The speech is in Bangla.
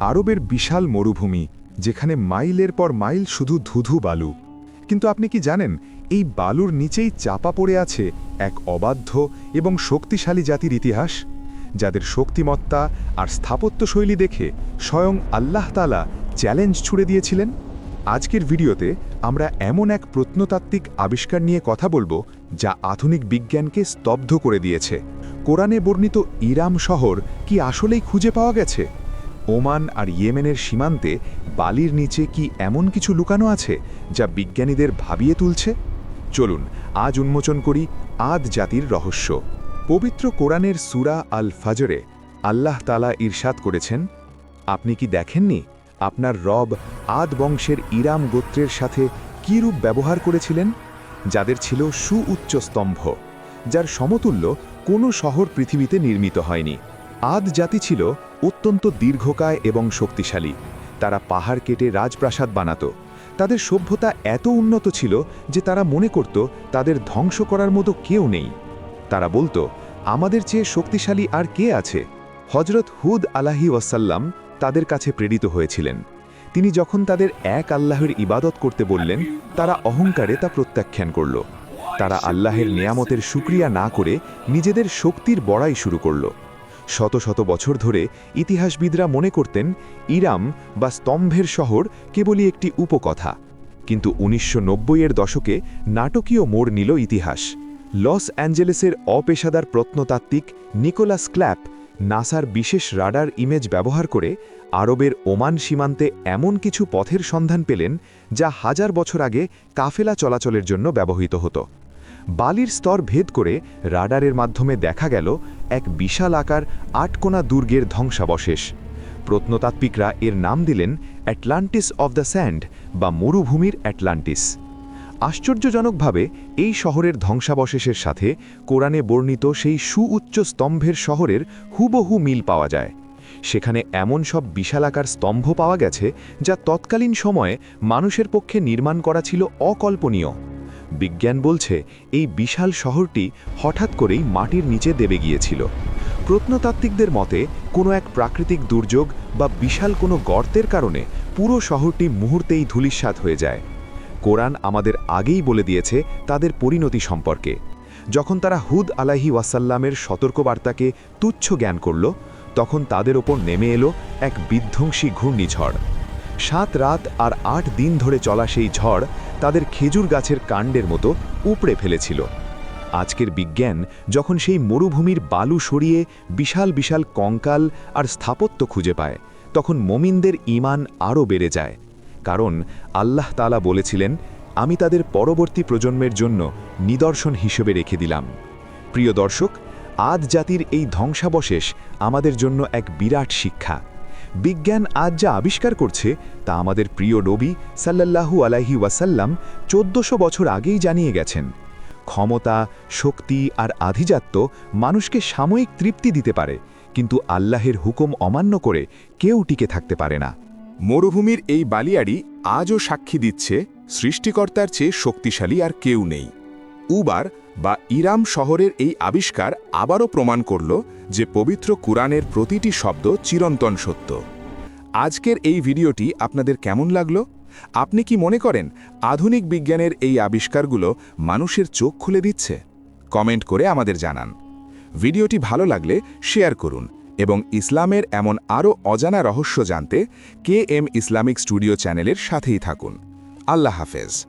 আরবের বিশাল মরুভূমি, যেখানে মাইলের পর মাইল শুধু ধুধু বালু। কিন্তু আপনি কি জানেন, এই বালুর নিচেই চাপা পড়ে আছে এক অবাধ্য এবং শক্তিশালী জাতির ইতিহাস? যাদের শক্তিমত্তা আর স্থাপত্যশৈলী দেখে স্বয়ং আল্লাহ তালা চ্যালেঞ্জ ছুড়ে দিয়েছিলেন? আজকের ভিডিওতে আমরা এমন এক প্রত্নতাত্ত্বিক আবিষ্কার নিয়ে কথা বলব, যা আধুনিক বিজ্ঞানকে স্তব্ধ করে দিয়েছে। কোরআনে বর্ণিত ইরাম শহর কি আসলেই খুঁজে পাওয়া গেছে? ওমান আর ইয়েমেনের সীমান্তে বালির নিচে কি এমন কিছু লুকানো আছে যা বিজ্ঞানীদের ভাবিয়ে তুলছে? চলুন, আজ উন্মোচন করি আদ জাতির রহস্য। পবিত্র কোরআনের সুরা আল ফাজরে আল্লাহ তালা ইরশাদ করেছেন, আপনি কি দেখেননি আপনার রব আদ বংশের ইরাম গোত্রের সাথে কী রূপ ব্যবহার করেছিলেন? যাদের ছিল সুউচ্চ স্তম্ভ, যার সমতুল্য কোনো শহর পৃথিবীতে নির্মিত হয়নি। আদ জাতি ছিল অত্যন্ত দীর্ঘকায় এবং শক্তিশালী। তারা পাহাড় কেটে রাজপ্রাসাদ বানাত। তাদের সভ্যতা এত উন্নত ছিল যে তারা মনে করত তাদের ধ্বংস করার মতো কেউ নেই। তারা বলতো, আমাদের চেয়ে শক্তিশালী আর কে আছে? হজরত হুদ আলাহি ওয়াসাল্লাম তাদের কাছে প্রেরিত হয়েছিলেন। তিনি যখন তাদের এক আল্লাহর ইবাদত করতে বললেন, তারা অহংকারে তা প্রত্যাখ্যান করল। তারা আল্লাহের নিয়ামতের সুক্রিয়া না করে নিজেদের শক্তির বড়াই শুরু করল। শত শত বছর ধরে ইতিহাসবিদরা মনে করতেন ইরাম বা স্তম্ভের শহর কেবলই একটি উপকথা। কিন্তু উনিশশো এর দশকে নাটকীয় মোড় নিল ইতিহাস। লস অ্যাঞ্জেলেসের অপেশাদার প্রত্নতাত্ত্বিক নিকোলাস ক্ল্যাপ নাসার বিশেষ রাডার ইমেজ ব্যবহার করে আরবের ওমান সীমান্তে এমন কিছু পথের সন্ধান পেলেন যা হাজার বছর আগে কাফেলা চলাচলের জন্য ব্যবহৃত হতো। বালির স্তর ভেদ করে রাডারের মাধ্যমে দেখা গেল এক বিশাল আকার আটকোনা দুর্গের ধ্বংসাবশেষ। প্রত্নতাত্ত্বিকরা এর নাম দিলেন অ্যাটলান্টিস অব দ্য স্যান্ড বা মরুভূমির অ্যাটলান্টিস। আশ্চর্যজনকভাবে, এই শহরের ধ্বংসাবশেষের সাথে কোরআনে বর্ণিত সেই সুউচ্চ স্তম্ভের শহরের হুবহু মিল পাওয়া যায়। সেখানে এমন সব বিশালাকার স্তম্ভ পাওয়া গেছে যা তৎকালীন সময়ে মানুষের পক্ষে নির্মাণ করা ছিল অকল্পনীয়। বিজ্ঞান বলছে, এই বিশাল শহরটি হঠাৎ করেই মাটির নিচে দেবে গিয়েছিল। প্রত্নতাত্ত্বিকদের মতে, কোনো এক প্রাকৃতিক দুর্যোগ বা বিশাল কোনো গর্তের কারণে পুরো শহরটি মুহূর্তেই ধূলিসাৎ হয়ে যায়। কোরআন আমাদের আগেই বলে দিয়েছে তাদের পরিণতি সম্পর্কে। যখন তারা হুদ আলাহি ওয়াসাল্লামের সতর্কবার্তাকে তুচ্ছ জ্ঞান করল, তখন তাদের ওপর নেমে এলো এক বিধ্বংসী ঘূর্ণিঝড়। সাত রাত আর আট দিন ধরে চলা সেই ঝড় তাদের খেজুর গাছের কাণ্ডের মতো উপড়ে ফেলেছিল। আজকের বিজ্ঞান যখন সেই মরুভূমির বালু সরিয়ে বিশাল বিশাল কঙ্কাল আর স্থাপত্য খুঁজে পায়, তখন মমিনদের ইমান আরও বেড়ে যায়। কারণ আল্লাহ তালা বলেছিলেন, আমি তাদের পরবর্তী প্রজন্মের জন্য নিদর্শন হিসেবে রেখে দিলাম। প্রিয় দর্শক আদ জাতির এই ধ্বংসাবশেষ আমাদের জন্য এক বিরাট শিক্ষা। বিজ্ঞান আজ যা আবিষ্কার করছে, তা আমাদের প্রিয় নবী সাল্লাল্লাহু আলাইহি ওয়াসাল্লাম চোদ্দশো বছর আগেই জানিয়ে গেছেন। ক্ষমতা, শক্তি আর আধিজাত্য মানুষকে সাময়িক তৃপ্তি দিতে পারে, কিন্তু আল্লাহের হুকুম অমান্য করে কেউ টিকে থাকতে পারে না। মরুভূমির এই বালিয়াড়ি আজও সাক্ষী দিচ্ছে, সৃষ্টিকর্তার চেয়ে শক্তিশালী আর কেউ নেই। উবার বা ইরাম শহরের এই আবিষ্কার আবারও প্রমাণ করল যে পবিত্র কুরআনের প্রতিটি শব্দ চিরন্তন সত্য। আজকের এই ভিডিওটি আপনাদের কেমন লাগল? আপনি কি মনে করেন আধুনিক বিজ্ঞানের এই আবিষ্কারগুলো মানুষের চোখ খুলে দিচ্ছে? কমেন্ট করে আমাদের জানান। ভিডিওটি ভালো লাগলে শেয়ার করুন এবং ইসলামের এমন আরও অজানা রহস্য জানতে কে এম ইসলামিক স্টুডিও চ্যানেলের সাথেই থাকুন। আল্লাহ হাফেজ।